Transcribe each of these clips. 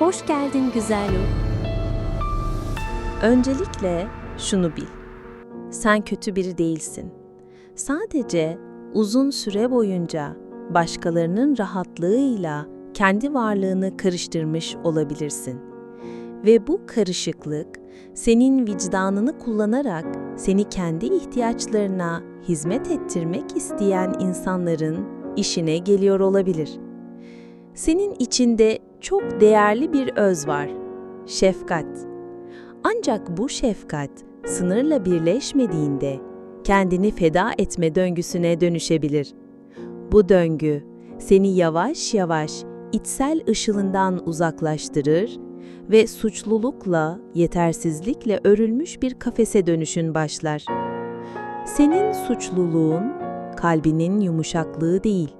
Hoş geldin güzel ruh. Öncelikle şunu bil. Sen kötü biri değilsin. Sadece uzun süre boyunca başkalarının rahatlığıyla kendi varlığını karıştırmış olabilirsin. Ve bu karışıklık senin vicdanını kullanarak seni kendi ihtiyaçlarına hizmet ettirmek isteyen insanların işine geliyor olabilir. Senin içinde çok değerli bir öz var. Şefkat. Ancak bu şefkat sınırla birleşmediğinde kendini feda etme döngüsüne dönüşebilir. Bu döngü seni yavaş yavaş içsel ışılından uzaklaştırır ve suçlulukla, yetersizlikle örülmüş bir kafese dönüşün başlar. Senin suçluluğun kalbinin yumuşaklığı değil.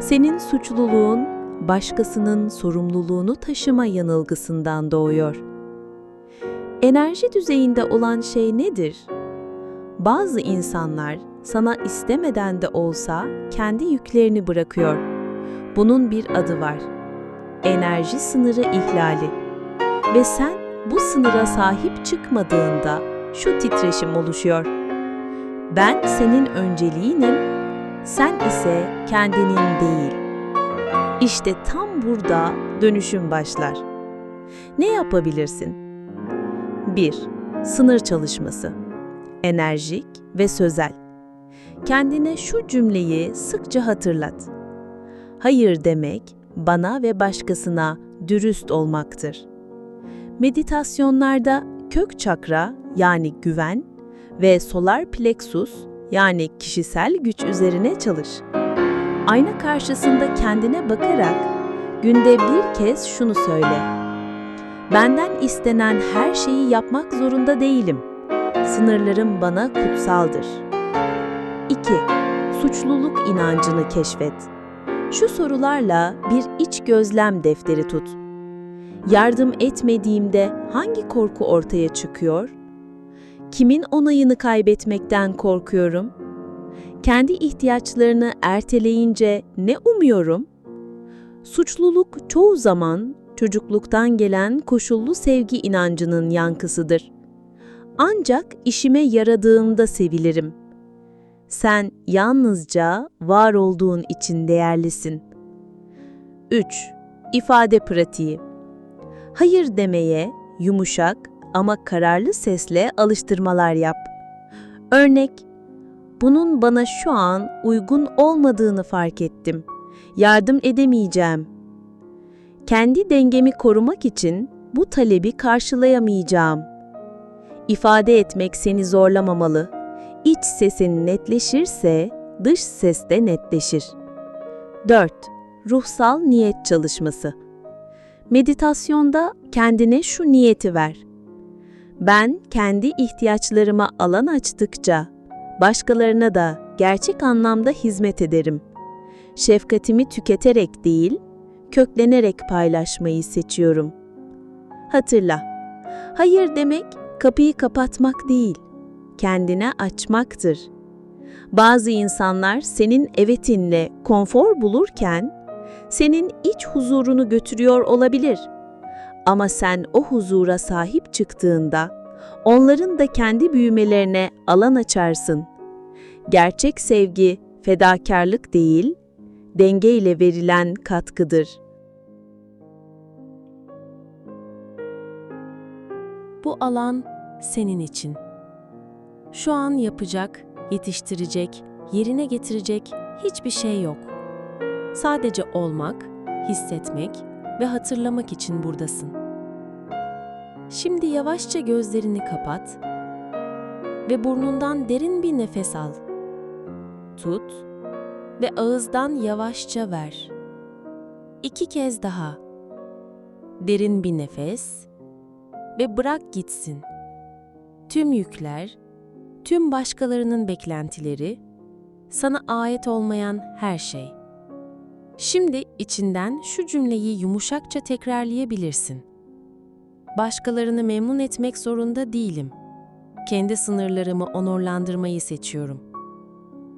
Senin suçluluğun başkasının sorumluluğunu taşıma yanılgısından doğuyor. Enerji düzeyinde olan şey nedir? Bazı insanlar sana istemeden de olsa kendi yüklerini bırakıyor. Bunun bir adı var. Enerji sınırı ihlali. Ve sen bu sınıra sahip çıkmadığında şu titreşim oluşuyor. Ben senin önceliğinim, sen ise kendinin değil. İşte tam burada dönüşüm başlar. Ne yapabilirsin? 1. Sınır çalışması. Enerjik ve sözel. Kendine şu cümleyi sıkça hatırlat. Hayır demek bana ve başkasına dürüst olmaktır. Meditasyonlarda kök çakra yani güven ve solar plexus yani kişisel güç üzerine çalış. Ayna karşısında kendine bakarak günde bir kez şunu söyle. Benden istenen her şeyi yapmak zorunda değilim. Sınırlarım bana kutsaldır. 2. Suçluluk inancını keşfet. Şu sorularla bir iç gözlem defteri tut. Yardım etmediğimde hangi korku ortaya çıkıyor? Kimin onayını kaybetmekten korkuyorum? Kendi ihtiyaçlarını erteleyince ne umuyorum? Suçluluk çoğu zaman çocukluktan gelen koşullu sevgi inancının yankısıdır. Ancak işime yaradığımda sevilirim. Sen yalnızca var olduğun için değerlisin. 3. İfade pratiği. Hayır demeye yumuşak ama kararlı sesle alıştırmalar yap. Örnek, bunun bana şu an uygun olmadığını fark ettim. Yardım edemeyeceğim. Kendi dengemi korumak için bu talebi karşılayamayacağım. İfade etmek seni zorlamamalı. İç sesin netleşirse dış ses de netleşir. 4. Ruhsal niyet çalışması. Meditasyonda kendine şu niyeti ver. Ben kendi ihtiyaçlarıma alan açtıkça başkalarına da gerçek anlamda hizmet ederim. Şefkatimi tüketerek değil, köklenerek paylaşmayı seçiyorum. Hatırla, hayır demek kapıyı kapatmak değil, kendine açmaktır. Bazı insanlar senin evetinle konfor bulurken, senin iç huzurunu götürüyor olabilir. Ama sen o huzura sahip çıktığında, onların da kendi büyümelerine alan açarsın. Gerçek sevgi fedakarlık değil, denge ile verilen katkıdır. Bu alan senin için. Şu an yapacak, yetiştirecek, yerine getirecek hiçbir şey yok. Sadece olmak, hissetmek ve hatırlamak için buradasın. Şimdi yavaşça gözlerini kapat ve burnundan derin bir nefes al. Tut ve ağızdan yavaşça ver. İki kez daha. Derin bir nefes ve bırak gitsin. Tüm yükler, tüm başkalarının beklentileri, sana ait olmayan her şey. Şimdi içinden şu cümleyi yumuşakça tekrarlayabilirsin. Başkalarını memnun etmek zorunda değilim. Kendi sınırlarımı onurlandırmayı seçiyorum.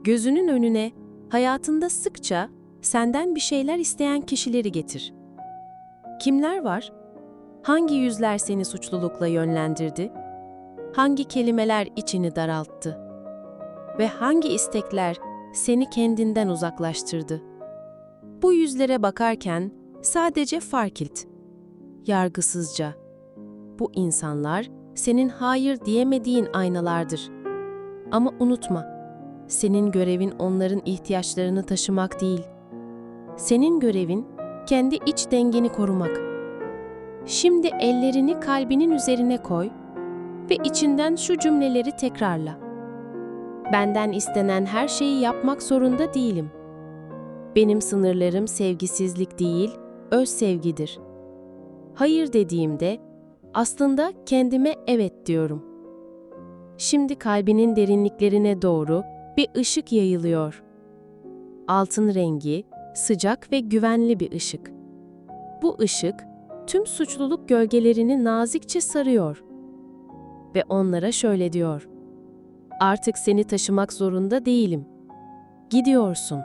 Gözünün önüne hayatında sıkça senden bir şeyler isteyen kişileri getir. Kimler var? Hangi yüzler seni suçlulukla yönlendirdi? Hangi kelimeler içini daralttı? Ve hangi istekler seni kendinden uzaklaştırdı? Bu yüzlere bakarken sadece fark et. Yargısızca. Bu insanlar senin hayır diyemediğin aynalardır. Ama unutma, senin görevin onların ihtiyaçlarını taşımak değil. Senin görevin kendi iç dengeni korumak. Şimdi ellerini kalbinin üzerine koy ve içinden şu cümleleri tekrarla. Benden istenen her şeyi yapmak zorunda değilim. Benim sınırlarım sevgisizlik değil, öz sevgidir. Hayır dediğimde aslında kendime evet diyorum. Şimdi kalbinin derinliklerine doğru bir ışık yayılıyor. Altın rengi, sıcak ve güvenli bir ışık. Bu ışık tüm suçluluk gölgelerini nazikçe sarıyor ve onlara şöyle diyor: Artık seni taşımak zorunda değilim. Gidiyorsun.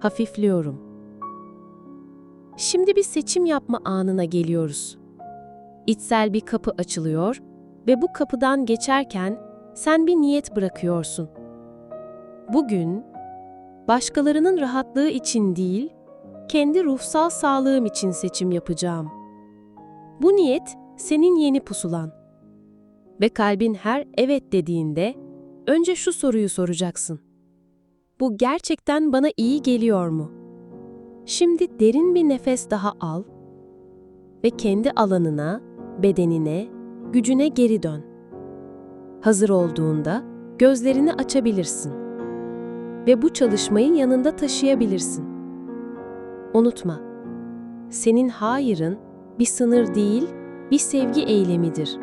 Hafifliyorum. Şimdi bir seçim yapma anına geliyoruz. İçsel bir kapı açılıyor ve bu kapıdan geçerken sen bir niyet bırakıyorsun. Bugün başkalarının rahatlığı için değil, kendi ruhsal sağlığım için seçim yapacağım. Bu niyet senin yeni pusulan. Ve kalbin her evet dediğinde önce şu soruyu soracaksın. Bu gerçekten bana iyi geliyor mu? Şimdi derin bir nefes daha al ve kendi alanına, bedenine, gücüne geri dön. Hazır olduğunda gözlerini açabilirsin ve bu çalışmayı yanında taşıyabilirsin. Unutma, senin hayırın bir sınır değil, bir sevgi eylemidir.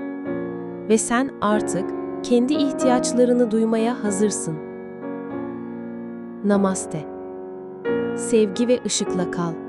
Ve sen artık kendi ihtiyaçlarını duymaya hazırsın. Namaste. Sevgi ve ışıkla kal.